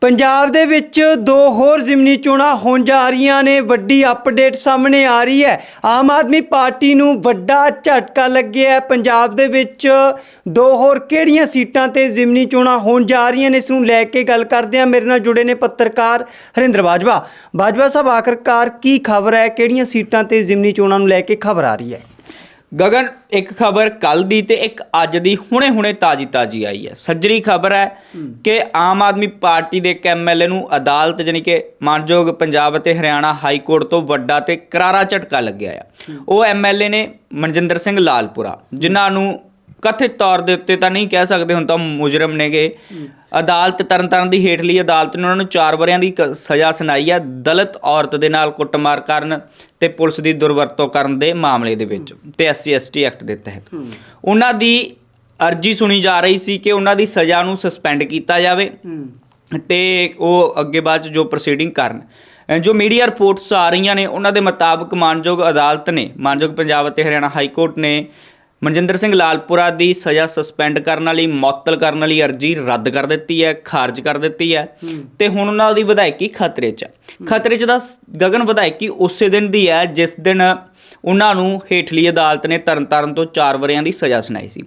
ਪੰਜਾਬ ਦੇ ਵਿੱਚ ਦੋ ਹੋਰ ਜ਼ਿਮਨੀ ਚੋਣਾਂ ਹੋਣ ਜਾ ਰਹੀਆਂ ਨੇ। ਵੱਡੀ ਅਪਡੇਟ ਸਾਹਮਣੇ ਆ ਰਹੀ ਹੈ। ਆਮ ਆਦਮੀ ਪਾਰਟੀ ਨੂੰ ਵੱਡਾ ਝਟਕਾ ਲੱਗਿਆ ਹੈ। ਪੰਜਾਬ ਦੇ ਵਿੱਚ ਦੋ ਹੋਰ ਕਿਹੜੀਆਂ ਸੀਟਾਂ ਤੇ ਜ਼ਿਮਨੀ ਚੋਣਾਂ ਹੋਣ ਜਾ ਰਹੀਆਂ ਨੇ? ਇਸ ਨੂੰ ਲੈ ਕੇ ਗੱਲ ਕਰਦੇ ਹਾਂ। ਮੇਰੇ ਨਾਲ ਜੁੜੇ ਨੇ ਪੱਤਰਕਾਰ ਹਰਿੰਦਰ ਬਾਜਵਾ। ਬਾਜਵਾ ਸਾਹਿਬ, ਆਖਰਕਾਰ ਕੀ ਖਬਰ ਹੈ? ਕਿਹੜੀਆਂ ਸੀਟਾਂ ਤੇ ਜ਼ਿਮਨੀ ਚੋਣਾਂ ਨੂੰ ਲੈ ਕੇ ਖਬਰ ਆ ਰਹੀ ਹੈ? ਗਗਨ, ਇੱਕ ਖਬਰ ਕੱਲ ਦੀ ਤੇ ਇੱਕ ਅੱਜ ਦੀ ਹੁਣੇ-ਹੁਣੇ ਤਾਜੀ-ਤਾਜੀ ਆਈ ਹੈ। ਸੱਜਰੀ ਖਬਰ ਹੈ ਕਿ ਆਮ ਆਦਮੀ ਪਾਰਟੀ ਦੇ ਇੱਕ ਐਮਐਲਏ ਨੂੰ ਅਦਾਲਤ ਜਾਣੀ ਕਿ ਮਾਨਯੋਗ ਪੰਜਾਬ ਅਤੇ ਹਰਿਆਣਾ ਹਾਈ ਕੋਰਟ ਤੋਂ ਵੱਡਾ ਤੇ ਕਰਾਰਾ ਝਟਕਾ ਲੱਗਿਆ ਆ। ਉਹ ਐਮਐਲਏ ਨੇ ਮਨਜਿੰਦਰ ਸਿੰਘ ਲਾਲਪੁਰਾ, ਜਿਨ੍ਹਾਂ ਨੂੰ ਕਥਿਤ ਤੌਰ ਦੇ ਉੱਤੇ ਤਾਂ ਨਹੀਂ ਕਹਿ ਸਕਦੇ, ਹੁਣ ਤਾਂ ਮੁਜਰਮ ਨੇਗੇ। ਅਦਾਲਤ ਤਰਨਤਾਰਨ ਦੀ ਹੇਠਲੀ ਅਦਾਲਤ ਨੇ ਉਹਨਾਂ ਨੂੰ 4 ਵਰਿਆਂ ਦੀ ਸਜ਼ਾ ਸੁਣਾਈ ਹੈ ਦਲਿਤ ਔਰਤ ਦੇ ਨਾਲ ਕੁੱਟਮਾਰ ਕਰਨ ਤੇ ਪੁਲਿਸ ਦੀ ਦੁਰਵਰਤੋਂ ਕਰਨ ਦੇ ਮਾਮਲੇ ਦੇ ਵਿੱਚ ਤੇ ਐਸਸੀ ਐਸਟੀ ਐਕਟ ਦੇ ਤਹਿਤ। ਉਹਨਾਂ ਦੀ ਅਰਜੀ ਸੁਣੀ ਜਾ ਰਹੀ ਸੀ ਕਿ ਉਹਨਾਂ ਦੀ ਸਜ਼ਾ ਨੂੰ ਸਸਪੈਂਡ ਕੀਤਾ ਜਾਵੇ ਤੇ ਉਹ ਅੱਗੇ ਬਾਅਦ ਜੋ ਪ੍ਰੋਸੀਡਿੰਗ ਕਰਨ। ਜੋ ਮੀਡੀਆ ਰਿਪੋਰਟਸ ਆ ਰਹੀਆਂ ਨੇ ਉਹਨਾਂ ਦੇ ਮੁਤਾਬਕ ਮਾਨਯੋਗ ਅਦਾਲਤ ਨੇ ਮਾਨਯੋਗ ਪੰਜਾਬ ਅਤੇ ਹਰਿਆਣਾ ਹਾਈ ਕੋਰਟ ਨੇ ਮਨਜਿੰਦਰ ਸਿੰਘ ਲਾਲਪੁਰਾ ਦੀ ਸਜ਼ਾ ਸਸਪੈਂਡ ਕਰਨ ਵਾਲੀ, ਮੁਅੱਤਲ ਕਰਨ ਵਾਲੀ ਅਰਜੀ ਰੱਦ ਕਰ ਦਿੱਤੀ ਹੈ, ਖਾਰਜ ਕਰ ਦਿੱਤੀ ਹੈ ਤੇ ਹੁਣ ਉਹਨਾਂ ਦੀ ਵਿਧਾਇਕੀ ਖਤਰੇ 'ਚ ਹੈ। ਖਤਰੇ 'ਚ ਦਾ ਗਗਨ ਵਿਧਾਇਕੀ ਉਸੇ ਦਿਨ ਦੀ ਹੈ ਜਿਸ ਦਿਨ ਉਹਨਾਂ ਨੂੰ ਹੇਠਲੀ ਅਦਾਲਤ ਨੇ ਤਰਨਤਾਰਨ ਤੋਂ 4 ਵਰਿਆਂ ਦੀ ਸਜ਼ਾ ਸੁਣਾਈ ਸੀ।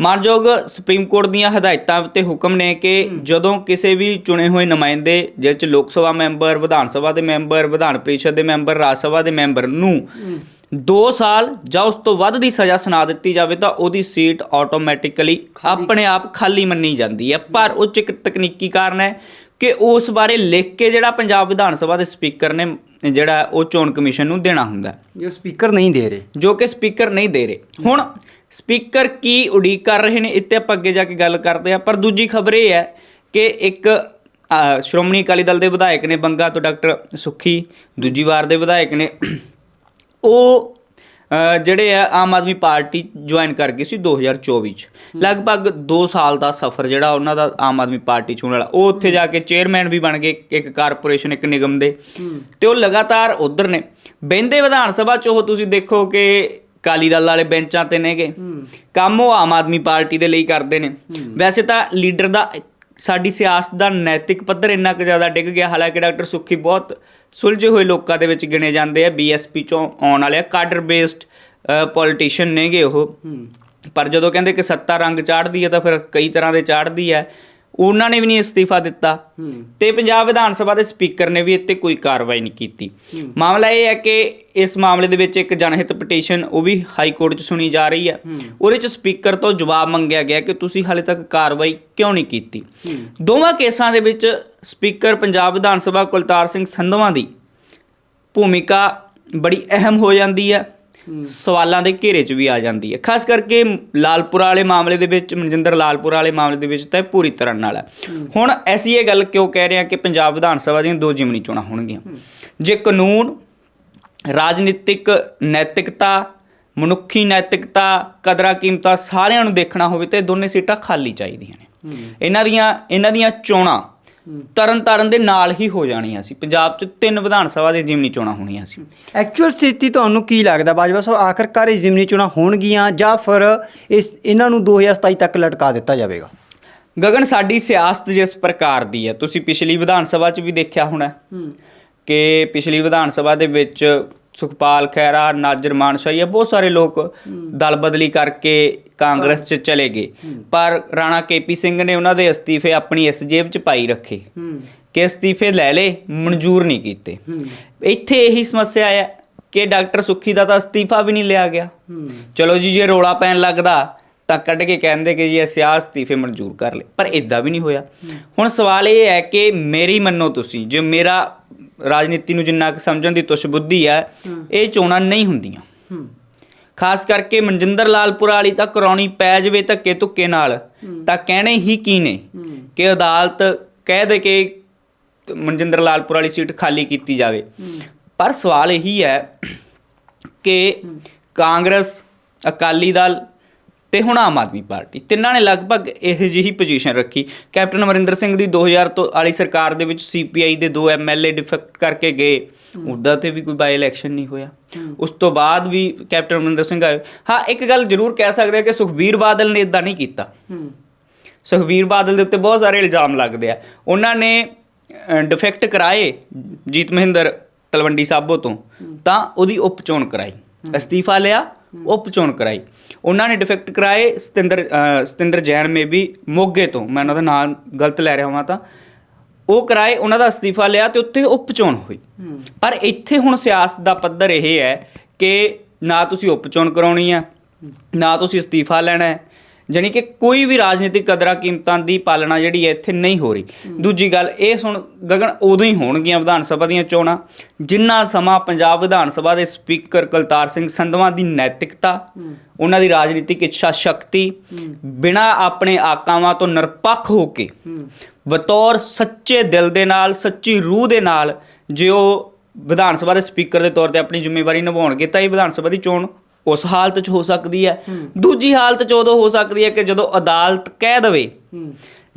ਮਾਨਯੋਗ ਸੁਪਰੀਮ ਕੋਰਟ ਦੀਆਂ ਹਦਾਇਤਾਂ ਤੇ ਹੁਕਮ ਨੇ ਕਿ ਜਦੋਂ ਕਿਸੇ ਵੀ ਚੁਣੇ ਹੋਏ ਨੁਮਾਇੰਦੇ ਜਿਸ ਚ ਲੋਕ ਸਭਾ ਮੈਂਬਰ, ਵਿਧਾਨ ਸਭਾ ਦੇ ਮੈਂਬਰ, ਵਿਧਾਨ ਪਰਿਸ਼ਦ ਦੇ ਮੈਂਬਰ, ਰਾਜ ਸਭਾ ਦੇ ਮੈਂਬਰ ਨੂੰ 2 ਸਾਲ ਜਾਂ ਉਸ ਤੋਂ ਵੱਧ ਦੀ ਸਜ਼ਾ ਸੁਣਾ ਦਿੱਤੀ ਜਾਵੇ ਤਾਂ ਉਹਦੀ ਸੀਟ ਆਟੋਮੈਟਿਕਲੀ ਆਪਣੇ ਆਪ ਖਾਲੀ ਮੰਨੀ ਜਾਂਦੀ ਹੈ। ਪਰ ਉਹ 'ਚ ਇੱਕ ਤਕਨੀਕੀ ਕਾਰਨ ਹੈ ਕਿ ਉਸ ਬਾਰੇ ਲਿਖ ਕੇ ਜਿਹੜਾ ਪੰਜਾਬ ਵਿਧਾਨ ਸਭਾ ਦੇ ਸਪੀਕਰ ਨੇ ਜਿਹੜਾ ਉਹ ਚੋਣ ਕਮਿਸ਼ਨ ਨੂੰ ਦੇਣਾ ਹੁੰਦਾ ਜੋ ਸਪੀਕਰ ਨਹੀਂ ਦੇ ਰਹੇ। ਜੋ ਕਿ ਸਪੀਕਰ ਨਹੀਂ ਦੇ ਰਹੇ। ਹੁਣ ਸਪੀਕਰ ਕੀ ਉਡੀਕ ਕਰ ਰਹੇ ਨੇ ਇੱਥੇ ਆਪਾਂ ਅੱਗੇ ਜਾ ਕੇ ਗੱਲ ਕਰਦੇ ਆ ਪਰ ਦੂਜੀ ਖਬਰ ਇਹ ਹੈ ਕਿ ਇੱਕ ਸ਼੍ਰੋਮਣੀ ਅਕਾਲੀ ਦਲ ਦੇ ਵਿਧਾਇਕ ਨੇ ਬੰਗਾ ਤੋਂ ਡਾਕਟਰ ਸੁਖੀ ਦੂਜੀ ਵਾਰ ਦੇ ਵਿਧਾਇਕ ਨੇ ਉਹ ਜਿਹੜੇ ਆ ਆਮ ਆਦਮੀ ਪਾਰਟੀ ਜੁਆਇਨ ਕਰ ਗਏ ਸੀ 2024 ਚ। ਲਗਭਗ 2 ਸਾਲ ਦਾ ਸਫ਼ਰ ਜਿਹੜਾ ਉਹਨਾਂ ਦਾ ਆਮ ਆਦਮੀ ਪਾਰਟੀ ਚੋਣ ਵਾਲਾ। ਉਹ ਉੱਥੇ ਜਾ ਕੇ ਚੇਅਰਮੈਨ ਵੀ ਬਣ ਗਏ ਇੱਕ ਕਾਰਪੋਰੇਸ਼ਨ ਇੱਕ ਨਿਗਮ ਦੇ। ਤੇ ਉਹ ਲਗਾਤਾਰ ਉਧਰ ਨੇ। ਬਹਿੰਦੇ ਵਿਧਾਨ ਸਭਾ ਚ ਉਹ ਤੁਸੀਂ ਦੇਖੋ ਕਿ ਕਾਲੀ ਦਲ ਵਾਲੇ ਬੈਂਚਾਂ ਤੇ ਨੇਗੇ। ਕੰਮ ਉਹ ਆਮ ਆਦਮੀ ਪਾਰਟੀ ਦੇ ਲਈ ਕਰਦੇ ਨੇ। ਵੈਸੇ ਤਾਂ ਲੀਡਰ ਦਾ ਸਾਡੀ ਸਿਆਸਤ ਦਾ ਨੈਤਿਕ ਪੱਧਰ ਇੰਨਾ ਕੁ ਜ਼ਿਆਦਾ ਡਿੱਗ ਗਿਆ ਹਾਲਾਂਕਿ ਡਾਕਟਰ ਸੁੱਖੀ ਬਹੁਤ ਸੁਲਝੇ ਹੋਏ ਲੋਕਾਂ ਦੇ ਵਿੱਚ ਗਿਣੇ ਜਾਂਦੇ ਆ ਬੀਐਸਪੀ ਚੋਂ ਆਉਣ ਵਾਲੇ ਆ ਕਾਡਰ ਬੇਸਡ ਪੋਲੀਟੀਸ਼ੀਅਨ ਨੇਗੇ ਉਹ। ਪਰ ਜਦੋਂ ਕਹਿੰਦੇ ਕਿ ਸੱਤਾ ਰੰਗ ਚਾੜਦੀ ਹੈ ਤਾਂ ਫਿਰ ਕਈ ਤਰ੍ਹਾਂ ਦੇ ਚਾੜਦੀ ਹੈ ਉਹਨਾਂ ਨੇ ਵੀ ਨਹੀਂ ਅਸਤੀਫਾ ਦਿੱਤਾ। ਤੇ ਪੰਜਾਬ ਵਿਧਾਨ ਸਭਾ ਦੇ ਸਪੀਕਰ ਨੇ ਵੀ ਇੱਥੇ ਕੋਈ ਕਾਰਵਾਈ ਨਹੀਂ ਕੀਤੀ। ਮਾਮਲਾ ਇਹ ਹੈ ਕਿ ਇਸ ਮਾਮਲੇ ਦੇ ਵਿੱਚ ਇੱਕ ਜਨਹਿਤ ਪਟੀਸ਼ਨ ਉਹ ਵੀ ਹਾਈ ਕੋਰਟ 'ਚ ਸੁਣੀ ਜਾ ਰਹੀ ਹੈ। ਉਹਦੇ 'ਚ ਸਪੀਕਰ ਤੋਂ ਜਵਾਬ ਮੰਗਿਆ ਗਿਆ ਕਿ ਤੁਸੀਂ ਹਾਲੇ ਤੱਕ ਕਾਰਵਾਈ ਕਿਉਂ ਨਹੀਂ ਕੀਤੀ। ਦੋਵਾਂ ਕੇਸਾਂ ਦੇ ਵਿੱਚ ਸਪੀਕਰ ਪੰਜਾਬ ਵਿਧਾਨ ਸਭਾ ਕੁਲਤਾਰ ਸਿੰਘ ਸੰਧਵਾਂ ਦੀ ਭੂਮਿਕਾ ਬੜੀ ਅਹਿਮ ਹੋ ਜਾਂਦੀ ਹੈ। ਸਵਾਲਾਂ ਦੇ ਘੇਰੇ 'ਚ ਵੀ ਆ ਜਾਂਦੀ ਹੈ। ਖਾਸ ਕਰਕੇ ਲਾਲਪੁਰਾ ਵਾਲੇ ਮਾਮਲੇ ਦੇ ਵਿੱਚ ਮਨਜਿੰਦਰ ਲਾਲਪੁਰਾ ਵਾਲੇ ਮਾਮਲੇ ਦੇ ਵਿੱਚ ਤਾਂ ਇਹ ਪੂਰੀ ਤਰ੍ਹਾਂ ਨਾਲ ਹੈ। ਹੁਣ ਅਸੀਂ ਇਹ ਗੱਲ ਕਿਉਂ ਕਹਿ ਰਹੇ ਹਾਂ ਕਿ ਪੰਜਾਬ ਵਿਧਾਨ ਸਭਾ ਦੀਆਂ ਦੋ ਜਿਮਨੀ ਚੋਣਾਂ ਹੋਣਗੀਆਂ। ਜੇ ਕਾਨੂੰਨ ਰਾਜਨੀਤਿਕ ਨੈਤਿਕਤਾ ਮਨੁੱਖੀ ਨੈਤਿਕਤਾ ਕਦਰਾਂ ਕੀਮਤਾਂ ਸਾਰਿਆਂ ਨੂੰ ਦੇਖਣਾ ਹੋਵੇ ਤੇ ਦੋਨੇ ਸੀਟਾਂ ਖਾਲੀ ਚਾਹੀਦੀਆਂ ਨੇ। ਇਹਨਾਂ ਦੀਆਂ ਇਹਨਾਂ ਦੀਆਂ ਚੋਣਾਂ ਤਰਨ ਤਾਰਨ ਦੇ ਨਾਲ ਹੀ ਹੋ ਜਾਣੀਆਂ ਸੀ। ਪੰਜਾਬ 'ਚ ਤਿੰਨ ਵਿਧਾਨ ਸਭਾ ਦੇ ਜਿਮਨੀ ਚੋਣਾਂ ਹੋਣੀਆਂ ਸੀ। ਐਕਚੁਅਲ ਸਥਿਤੀ ਤੁਹਾਨੂੰ ਕੀ ਲੱਗਦਾ? ਬਾਜਵਾ ਸਾਹਿਬ ਆਖਰਕਾਰ ਇਹ ਜ਼ਿਮਨੀ ਚੋਣਾਂ ਹੋਣਗੀਆਂ ਜਾਂ ਫਿਰ ਇਸ ਇਹਨਾਂ ਨੂੰ 2027 ਤੱਕ ਲਟਕਾ ਦਿੱਤਾ ਜਾਵੇਗਾ? ਗਗਨ ਸਾਡੀ ਸਿਆਸਤ ਜਿਸ ਪ੍ਰਕਾਰ ਦੀ ਹੈ ਤੁਸੀਂ ਪਿਛਲੀ ਵਿਧਾਨ ਸਭਾ 'ਚ ਵੀ ਦੇਖਿਆ ਹੋਣਾ ਕਿ ਪਿਛਲੀ ਵਿਧਾਨ ਸਭਾ ਦੇ ਵਿੱਚ ਸੁਖਪਾਲ ਖਹਿਰਾ, ਨਾਜਰ ਮਾਨਸ਼ਾਹੀ ਬਹੁਤ ਸਾਰੇ ਲੋਕ ਦਲ ਬਦਲੀ ਕਰਕੇ ਕਾਂਗਰਸ 'ਚ ਚਲੇ ਗਏ। ਪਰ ਰਾਣਾ ਕੇਪੀ ਸਿੰਘ ਨੇ ਉਹਨਾਂ ਦੇ ਅਸਤੀਫੇ ਆਪਣੀ ਇਸ ਜੇਬ 'ਚ ਪਾਈ ਰੱਖੇ। ਕਿ ਅਸਤੀਫੇ ਲੈ ਲੇ ਮਨਜ਼ੂਰ ਨਹੀਂ ਕੀਤੇ। ਇੱਥੇ ਇਹੀ ਸਮੱਸਿਆ ਹੈ ਕਿ ਡਾਕਟਰ ਸੁੱਖੀ ਦਾ ਤਾਂ ਅਸਤੀਫਾ ਵੀ ਨਹੀਂ ਲਿਆ ਗਿਆ। ਚਲੋ ਜੀ, ਜੇ ਰੋਲਾ ਪੈਣ ਲੱਗਦਾ, ਤਾਂ ਕੱਢ ਕੇ ਕਹਿੰਦੇ ਕਿ ਜੀ, ਅਸੀਂ ਆਹ ਅਸਤੀਫੇ ਮਨਜ਼ੂਰ ਕਰ ਲਏ। ਪਰ ਇਦਾਂ ਵੀ ਨਹੀਂ ਹੋਇਆ। ਹੁਣ ਸਵਾਲ ਇਹ ਹੈ ਕਿ ਮੇਰੀ ਮੰਨੋ ਤੁਸੀਂ, ਜੇ ਮੇਰਾ ਰਾਜਨੀਤੀ ਨੂੰ ਜਿੰਨਾ ਕੁ ਸਮਝਣ ਦੀ ਤੁਸ਼ ਬੁੱਧੀ ਹੈ ਇਹ ਚੋਣਾਂ ਨਹੀਂ ਹੁੰਦੀਆਂ। ਖਾਸ ਕਰਕੇ ਮਨਜਿੰਦਰ ਲਾਲਪੁਰਾ ਵਾਲੀ ਤਾਂ ਕਰਾਉਣੀ ਪੈ ਜਵੇ ਧੱਕੇ ਧੁੱਕੇ ਨਾਲ ਤਾਂ ਕਹਿਣੇ ਹੀ ਕੀ ਨੇ? ਕਿ ਅਦਾਲਤ ਕਹਿ ਦੇ ਕਿ ਮਨਜਿੰਦਰ ਲਾਲਪੁਰਾ ਵਾਲੀ ਸੀਟ ਖਾਲੀ ਕੀਤੀ ਜਾਵੇ। ਪਰ ਸਵਾਲ ਇਹੀ ਹੈ ਕਿ ਕਾਂਗਰਸ ਅਕਾਲੀ ਦਲ ਤੇ ਹੁਣ ਆਮ ਆਦਮੀ ਪਾਰਟੀ। ਤਿੰਨਾਂ ਨੇ ਲਗਭਗ ਇਹ ਜਿਹੀ ਪੋਜੀਸ਼ਨ ਰੱਖੀ। ਕੈਪਟਨ ਅਮਰਿੰਦਰ ਸਿੰਘ ਦੀ 2000 ਤੋਂ ਵਾਲੀ ਸਰਕਾਰ ਦੇ ਵਿੱਚ ਸੀਪੀਆਈ ਦੇ ਦੋ ਐਮਐਲਏ ਡਿਫੈਕਟ ਕਰਕੇ ਗਏ। ਉਹਦਾ ਤੇ ਵੀ ਕੋਈ ਬਾਈ ਇਲੈਕਸ਼ਨ ਨਹੀਂ ਹੋਇਆ। ਉਸ ਤੋਂ ਬਾਅਦ ਵੀ ਕੈਪਟਨ ਅਮਰਿੰਦਰ ਸਿੰਘ ਆਏ। ਹਾਂ ਇੱਕ ਗੱਲ ਜ਼ਰੂਰ ਕਹਿ ਸਕਦੇ ਆ ਕਿ ਸੁਖਬੀਰ ਬਾਦਲ ਨੇ ਇਦਾਂ ਨਹੀਂ ਕੀਤਾ। ਸੁਖਬੀਰ ਬਾਦਲ ਦੇ ਉੱਤੇ ਬਹੁਤ ਸਾਰੇ ਇਲਜ਼ਾਮ ਲੱਗਦੇ ਆ। ਉਹਨਾਂ ਨੇ ਡਿਫੈਕਟ ਕਰਾਏ ਜੀਤ ਮਹਿੰਦਰ ਤਲਵੰਡੀ ਸਾਬੋ ਤੋਂ। ਤਾਂ ਉਹਦੀ ਉਪ ਚੋਣ ਕਰਾਈ ਅਸਤੀਫਾ ਲਿਆ। ਉਪ ਚੋਣ ਕਰਾਈ। ਉਹਨਾਂ ਨੇ ਡਿਫੈਕਟ ਕਰਾਏ ਸਤਿੰਦਰ ਸਤਿੰਦਰ ਜੈਨ ਮੇ ਵੀ ਮੋਗੇ ਤੋਂ। ਮੈਂ ਉਹਨਾਂ ਦਾ ਨਾਮ ਗਲਤ ਲੈ ਰਿਹਾ ਹਾਂ ਤਾਂ। ਉਹ ਕਰਾਏ ਉਹਨਾਂ ਦਾ ਅਸਤੀਫਾ ਲਿਆ ਤੇ ਉੱਥੇ ਉਪ ਚੋਣ ਹੋਈ ਪਰ ਇੱਥੇ ਹੁਣ ਸਿਆਸਤ ਦਾ ਪੱਧਰ ਇਹ ਹੈ ਕਿ ਨਾ ਤੁਸੀਂ ਉਪ ਚੋਣ ਕਰਾਉਣੀ ਆ ਨਾ ਤੁਸੀਂ ਅਸਤੀਫਾ ਲੈਣਾ ਹੈ। ਜਾਣੀ ਕਿ ਕੋਈ ਵੀ ਰਾਜਨੀਤਿਕ ਕਦਰਾਂ ਕੀਮਤਾਂ ਦੀ ਪਾਲਣਾ ਜਿਹੜੀ ਹੈ ਇੱਥੇ ਨਹੀਂ ਹੋ ਰਹੀ। ਦੂਜੀ ਗੱਲ ਇਹ ਸੁਣ ਗਗਨ ਉਦੋਂ ਹੀ ਹੋਣਗੀਆਂ ਵਿਧਾਨ ਸਭਾ ਦੀਆਂ ਚੋਣਾਂ। ਜਿੰਨਾ ਸਮਾਂ ਪੰਜਾਬ ਵਿਧਾਨ ਸਭਾ ਦੇ ਸਪੀਕਰ ਕੁਲਤਾਰ ਸਿੰਘ ਸੰਧਵਾ ਦੀ ਨੈਤਿਕਤਾ ਉਹਨਾਂ ਦੀ ਰਾਜਨੀਤਿਕ ਇੱਛਾ ਸ਼ਕਤੀ ਬਿਨਾਂ ਆਪਣੇ ਆਕਾਵਾਂ ਤੋਂ ਨਿਰਪੱਖ ਹੋ ਕੇ ਬਤੌਰ ਸੱਚੇ ਦਿਲ ਦੇ ਨਾਲ ਸੱਚੀ ਰੂਹ ਦੇ ਨਾਲ ਜੇ ਉਹ ਵਿਧਾਨ ਸਭਾ ਦੇ ਸਪੀਕਰ ਦੇ ਤੌਰ ਤੇ ਆਪਣੀ ਜ਼ਿੰਮੇਵਾਰੀ ਨਿਭਾਉਣਗੇ ਤਾਂ ਇਹ ਵਿਧਾਨ ਸਭਾ ਦੀ ਚੋਣ ਉਸ ਹਾਲਤ 'ਚ ਹੋ ਸਕਦੀ ਹੈ। ਦੂਜੀ ਹਾਲਤ 'ਚ ਉਦੋਂ ਹੋ ਸਕਦੀ ਹੈ ਕਿ ਜਦੋਂ ਅਦਾਲਤ ਕਹਿ ਦੇਵੇ।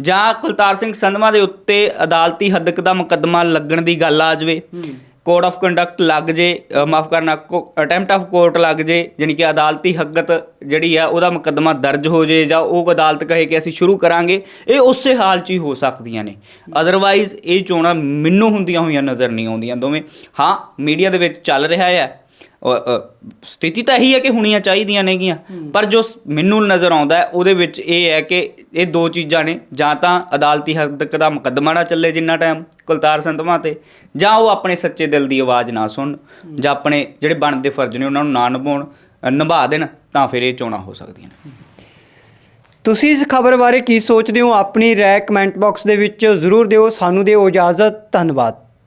ਜਾਂ ਕੁਲਤਾਰ ਸਿੰਘ ਸੰਧਵਾ ਦੇ ਉੱਤੇ ਅਦਾਲਤੀ ਹੱਦਕ ਦਾ ਮੁਕੱਦਮਾ ਲੱਗਣ ਦੀ ਗੱਲ ਆ ਜਾਵੇ। ਕੋਡ ਆਫ ਕੰਡਕਟ ਲੱਗ ਜੇ ਮਾਫ ਕਰਨਾ ਅਟੈਂਪਟ ਆਫ ਕੋਰਟ ਲੱਗ ਜੇ ਯਾਨੀ ਕਿ ਅਦਾਲਤੀ ਹੱਕਤ ਜਿਹੜੀ ਆ, ਉਹਦਾ ਮੁਕੱਦਮਾ ਦਰਜ ਹੋ ਜੇ ਜਾਂ ਉਹ ਅਦਾਲਤ ਕਹੇ ਕਿ ਅਸੀਂ ਸ਼ੁਰੂ ਕਰਾਂਗੇ, ਇਹ ਉਸੇ ਹਾਲ 'ਚ ਹੀ ਹੋ ਸਕਦੀਆਂ ਨੇ। ਅਦਰਵਾਈਜ਼ ਇਹ ਚੋਣਾਂ ਮੈਨੂੰ ਹੁੰਦੀਆਂ ਹੋਈਆਂ ਨਜ਼ਰ ਨਹੀਂ ਆਉਂਦੀਆਂ ਦੋਵੇਂ। ਹਾਂ, ਮੀਡੀਆ ਦੇ ਵਿੱਚ ਚੱਲ ਰਿਹਾ ਹੈ ਅ, ਅ, ਸਥਿਤੀ ਤਾਂ ਇਹੀ ਹੈ ਕਿ ਹੋਣੀਆਂ ਚਾਹੀਦੀਆਂ ਨੇਗੀਆਂ। ਪਰ ਜੋ ਸ- ਮੈਨੂੰ ਨਜ਼ਰ ਆਉਂਦਾ ਹੈ ਉਹਦੇ ਵਿੱਚ ਇਹ ਹੈ ਕਿ ਇਹ ਦੋ ਚੀਜ਼ਾਂ ਨੇ। ਜਾਂ ਤਾਂ ਅਦਾਲਤੀ ਹੱਦ ਤੱਕ ਦਾ ਮੁਕੱਦਮਾ ਨਾ ਚੱਲੇ ਜਿੰਨਾ ਟਾਈਮ ਕੁਲਤਾਰ ਸੰਧਵਾ ਤੇ ਜਾਂ ਉਹ ਆਪਣੇ ਸੱਚੇ ਦਿਲ ਦੀ ਆਵਾਜ਼ ਨਾ ਸੁਣਨ ਜਾਂ ਆਪਣੇ ਜਿਹੜੇ ਬਣਦੇ ਫਰਜ਼ ਨੇ ਉਹਨਾਂ ਨੂੰ ਨਾ ਨਿਭਾਉਣ ਅ, ਨਿਭਾ ਦੇਣ ਤਾਂ ਫਿਰ ਇਹ ਚੋਣਾਂ ਹੋ ਸਕਦੀਆਂ ਨੇ। ਤੁਸੀਂ ਇਸ ਖਬਰ ਬਾਰੇ ਕੀ ਸੋਚਦੇ ਹੋ? ਆਪਣੀ ਰਾਏ ਕਮੈਂਟ ਬਾਕਸ ਦੇ ਵਿੱਚ ਜ਼ਰੂਰ ਦਿਓ। ਸਾਨੂੰ ਦਿਓ ਇਜਾਜ਼ਤ। ਧੰਨਵਾਦ।